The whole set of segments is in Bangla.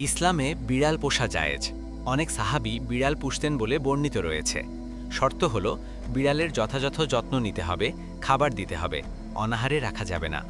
ইসলামে বিড়াল পোষা জায়েজ। অনেক সাহাবি বিড়াল পুষতেন বলে বর্ণিত রয়েছে। শর্ত হল, বিড়ালের যথাযথ যত্ন নিতে হবে, খাবার দিতে হবে, অনাহারে রাখা যাবে না।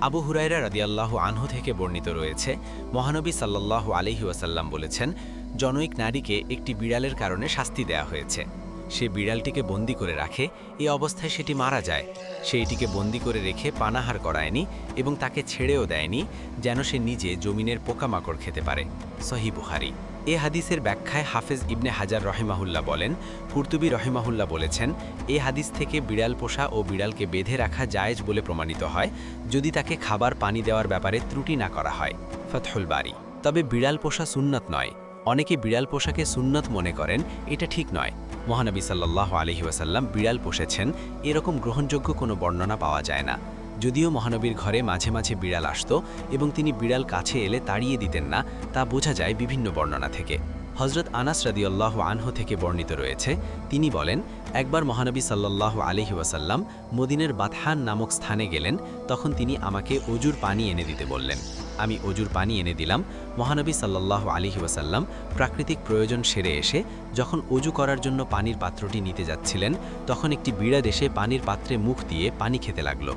আবু হুরাইরা রাদিয়াল্লাহ আনহু থেকে বর্ণিত রয়েছে, মহানবী সাল্লাহ আলহি বলেছেন, জনৈক নারীকে একটি বিড়ালের কারণে শাস্তি দেয়া হয়েছে। সে বিড়ালটিকে বন্দি করে রাখে, এ অবস্থায় সেটি মারা যায়। সে এটিকে বন্দি করে রেখে পানাহার করায়নি এবং তাকে ছেড়েও দেয়নি, যেন সে নিজে জমিনের পোকামাকড় খেতে পারে। সহি বুহারি এ হাদিসের ব্যাখ্যায় হাফেজ ইবনে হাজার রহিমাহুল্লাহ বলেন ফুর্তুবি রহেমাহুল্লা বলেছেন, এ হাদিস থেকে বিড়াল পোষা ও বিড়ালকে বেঁধে রাখা জায়েজ বলে প্রমাণিত হয়, যদি তাকে খাবার পানি দেওয়ার ব্যাপারে ত্রুটি না করা হয়। ফতহুল বাড়ি তবে বিড়াল পোষা সুন্নত নয় অনেকে বিড়াল পোষাকে সুন্নত মনে করেন, এটা ঠিক নয়। মহানবী সাল্লাহ আলহি ওয়াসাল্লাম বিড়াল পোষেছেন, এরকম গ্রহণযোগ্য কোনো বর্ণনা পাওয়া যায় না। যদিও মহানবীর ঘরে মাঝে মাঝে বিড়াল আসত এবং তিনি বিড়াল কাছে এলে তাড়িয়ে দিতেন না, তা বোঝা যায় বিভিন্ন বর্ণনা থেকে। হজরত আনাস রাদিউল্লাহ আনহু থেকে বর্ণিত রয়েছে, তিনি বলেন, একবার মহানবী সাল্লাহ আলহি ওয়াসাল্লাম মদিনের বাতহান নামক স্থানে গেলেন, তখন তিনি আমাকে অজুর পানি এনে দিতে বললেন। আমি অজুর পানি এনে দিলাম। মহানবী সাল্লাহ আলিহি ওয়াসাল্লাম প্রাকৃতিক প্রয়োজন সেরে এসে যখন অজু করার জন্য পানির পাত্রটি নিতে যাচ্ছিলেন, তখন একটি বিড়াল এসে পানির পাত্রে মুখ দিয়ে পানি খেতে লাগল।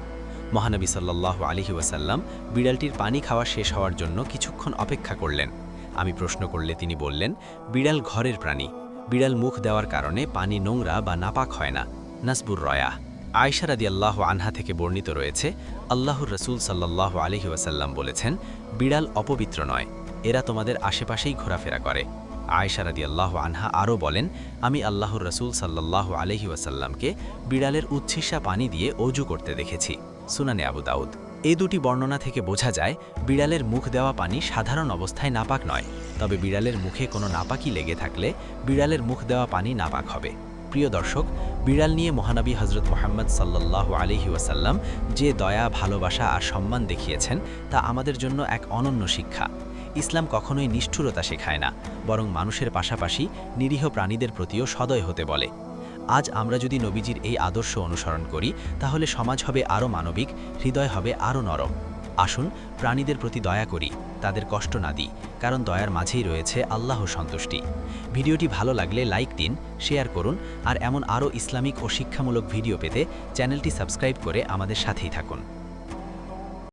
মহানবী সাল্লাহ আলিহি ওয়াসাল্লাম বিড়ালটির পানি খাওয়া শেষ হওয়ার জন্য কিছুক্ষণ অপেক্ষা করলেন। আমি প্রশ্ন করলে তিনি বললেন, বিড়াল ঘরের প্রাণী। বিড়াল মুখ দেওয়ার কারণে পানি নোংরা বা নাপাক হয় না। নাসবুর রয়া। আয়সা রাদি আল্লাহ আনহা থেকে বর্ণিত রয়েছে, আল্লাহর রসুল সাল্লাহ আলহি ওয়াসাল্লাম বলেছেন, বিড়াল অপবিত্র নয়, এরা তোমাদের আশেপাশেই ঘোরাফেরা করে। আয়সা রাদি আল্লাহ আনহা আরও বলেন, আমি আল্লাহর রসুল সাল্লাহ আলহি ওয়াসাল্লামকে বিড়ালের উচ্ছিষা পানি দিয়ে অজু করতে দেখেছি। সুনানে আবু দাউদ। এ দুটি বর্ণনা থেকে বোঝা যায়, বিড়ালের মুখ দেওয়া পানি সাধারণ অবস্থায় নাপাক নয়, তবে বিড়ালের মুখে কোনো নাপাকি লেগে থাকলে বিড়ালের মুখ দেওয়া পানি নাপাক হবে। প্রিয় দর্শক, বিড়াল নিয়ে মহানবী হজরত মোহাম্মদ সাল্লাহ আলহি ওয়াসাল্লাম যে দয়া, ভালোবাসা আর সম্মান দেখিয়েছেন, তা আমাদের জন্য এক অনন্য শিক্ষা। ইসলাম কখনোই নিষ্ঠুরতা শেখায় না, বরং মানুষের পাশাপাশি নিরীহ প্রাণীদের প্রতিও সদয় হতে বলে। আজ আমরা যদি নবীজির এই আদর্শ অনুসরণ করি, তাহলে সমাজ হবে আরও মানবিক, হৃদয় হবে আরও নরম। আসুন, প্রাণীদের প্রতি দয়া করি, তাদের কষ্ট না দিই, কারণ দয়ার মাঝেই রয়েছে আল্লাহ সন্তুষ্টি। ভিডিওটি ভালো লাগলে লাইক দিন, শেয়ার করুন, আর এমন আরও ইসলামিক ও শিক্ষামূলক ভিডিও পেতে চ্যানেলটি সাবস্ক্রাইব করে আমাদের সাথেই থাকুন।